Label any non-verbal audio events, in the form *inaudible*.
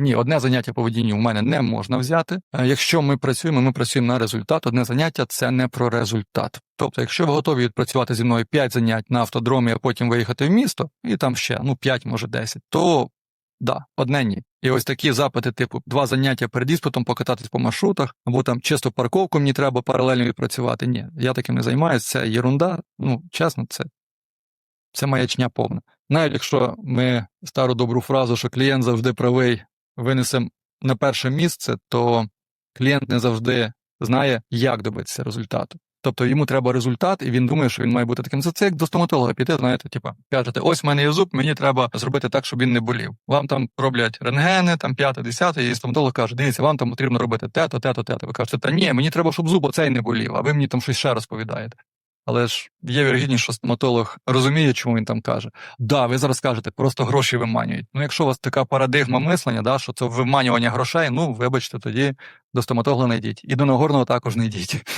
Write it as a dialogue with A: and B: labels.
A: Ні, одне заняття поведінню в мене не можна взяти. Е, Якщо ми працюємо, ми працюємо на результат. Одне заняття це не про результат. Тобто, якщо ви готові відпрацювати зі мною 5 занять на автодромі, а потім виїхати в місто, і там ще ну 5, може 10, то да, одне ні. І ось такі запити, типу, два заняття перед іспитом покататись по маршрутах, або там чисто парковку мені треба паралельно відпрацювати. Ні, я таким не займаюся, це єрунда. Ну, чесно, це, це маячня повна. Навіть якщо ми стару добру фразу, що клієнт завжди правий, винесемо на перше місце, то клієнт не завжди знає, як добитися результату. Тобто йому треба результат, і він думає, що він має бути таким. Це, це як до стоматолога піти, знаєте, типа, кажете, ось в мене є зуб, мені треба зробити так, щоб він не болів. Вам там роблять рентгени, там п'яте, десяте, і стоматолог каже, дивіться, вам там потрібно робити те-то, те-то, те-то. Ви кажете, та ні, мені треба, щоб зуб оцей не болів, а ви мені там щось ще розповідаєте. Але ж є вірогідність, що стоматолог розуміє, чому він там каже. Да, ви зараз кажете, просто гроші виманюють. Ну, якщо у вас така парадигма мислення, да, що це виманювання грошей, ну вибачте, тоді до стоматолога не йдіть. І до Нагорного також не йдіть. *laughs*